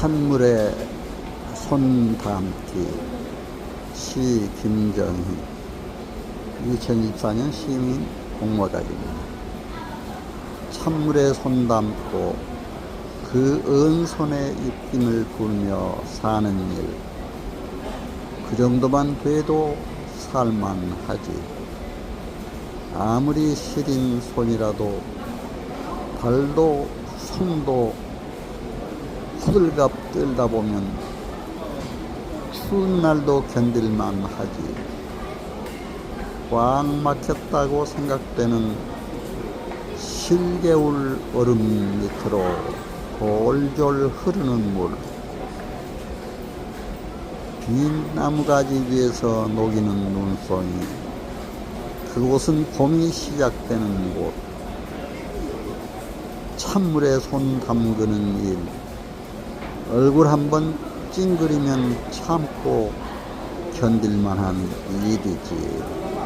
찬물에 손 담기 시 김정희 2024년 시민 공모작입니다. 찬물에 손 담고 그 은손에 입김을 불며 사는 일. 그 정도만 돼도 살만하지. 아무리 시린 손이라도 발도 손도 호들갑 떨다 보면 추운 날도 견딜만 하지. 꽉 막혔다고 생각되는 실개울 얼음 밑으로 졸졸 흐르는 물. 빈 나무가지 위에서 녹이는 눈송이. 그곳은 봄이 시작되는 곳. 찬물에 손 담그는 일. 얼굴 한번 찡그리면 참고 견딜만한 일이지.